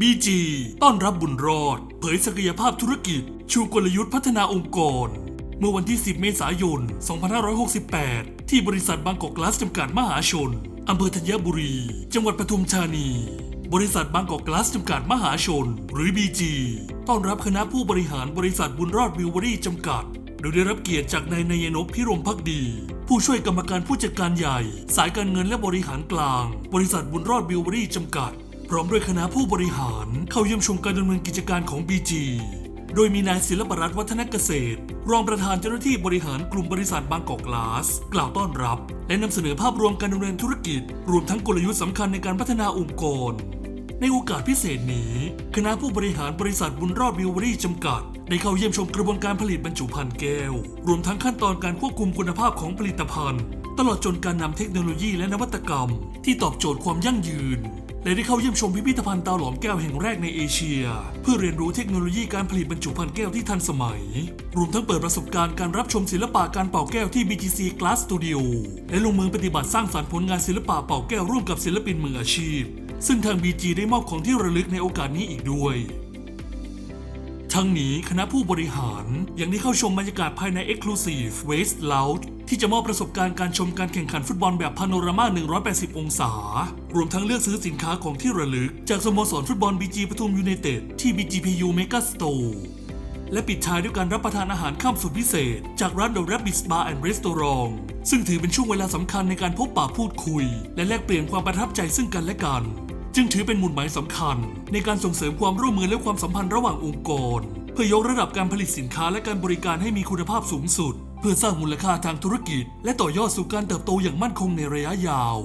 บีจีต้อนรับบุญรอด เผยศักยภาพธุรกิจ ชูกลยุทธ์พัฒนาองค์กร เมื่อวันที่ 10 เมษายน 2568 ที่บริษัทบางกอกกลาสจำกัดมหาชน อำเภอธัญบุรี จังหวัดปทุมธานี บริษัทบางกอกกลาสจำกัดมหาชน หรือ BG ต้อนรับคณะผู้บริหารบริษัทบุญรอดวิวเวอรี่จำกัด โดยได้รับเกียรติจากนายนายนพพิรมพักดีผู้ช่วยกรรมการผู้จัดการใหญ่ สายการเงินและบริหารกลาง บริษัทบุญรอดวิวเวอรี่จำกัด พร้อมด้วยคณะผู้บริหารเข้าเยี่ยมชมการดำเนินกิจการของ BG โดยมีนายศิลปรัตน์วัฒนเกษตร รองประธานเจ้าหน้าที่บริหารกลุ่มบริษัทบางกอกกลาส กล่าวต้อนรับ และนำเสนอภาพรวมการดำเนินธุรกิจ รวมทั้งกลยุทธ์สำคัญในการพัฒนาองค์กร ในโอกาสพิเศษนี้ คณะผู้บริหารบริษัทบุญรอดวิวเวอรี่จำกัด ได้เข้าเยี่ยมชมกระบวนการผลิตบรรจุภัณฑ์แก้ว รวมทั้งขั้นตอนการควบคุมคุณภาพของผลิตภัณฑ์ ตลอดจนการนำเทคโนโลยีและนวัตกรรม ที่ตอบโจทย์ความยั่งยืน และได้เข้าเยี่ยมชมพิพิธภัณฑ์ตาหลอมแก้วแห่งแรกในเอเชีย เพื่อเรียนรู้เทคโนโลยีการผลิตบรรจุภัณฑ์แก้วที่ทันสมัย รวมทั้งเปิดประสบการณ์การรับชมศิลปะการเป่าแก้วที่ BGC Glass Studio และลงมือปฏิบัติสร้างสรรค์ผลงานศิลปะเป่าแก้วร่วมกับศิลปินมืออาชีพ ซึ่งทาง BG ได้มอบของที่ระลึกในโอกาสนี้อีกด้วย ทั้งนี้คณะผู้บริหารยังได้เข้าชมบรรยากาศภายใน Exclusive West Lounge ที่จะมอบประสบการณ์การชมการแข่งขันฟุตบอลแบบพาโนรามา 180 องศา รวมทั้งเลือกซื้อสินค้าของที่ระลึก จากสโมสรฟุตบอล BG ปทุมยูไนเต็ดที่ BGPU Mega Store และปิดท้ายด้วยการรับประทานอาหารข้ามสุดพิเศษ จากร้าน The Rabbit Bar and Restaurant ซึ่งถือเป็นช่วงเวลาสำคัญในการพบปะพูดคุย และแลกเปลี่ยนความประทับใจซึ่งกันและกัน จึงถือเป็นมุดหมายสำคัญ ในการส่งเสริมความร่วมมือและความสัมพันธ์ระหว่างองค์กร เพื่อยกระดับการผลิตสินค้าและการบริการให้มีคุณภาพสูงสุด เพื่อสร้างมูลค่าทางธุรกิจ และต่อยอดสู่การเติบโตอย่างมั่นคงในระยะยาว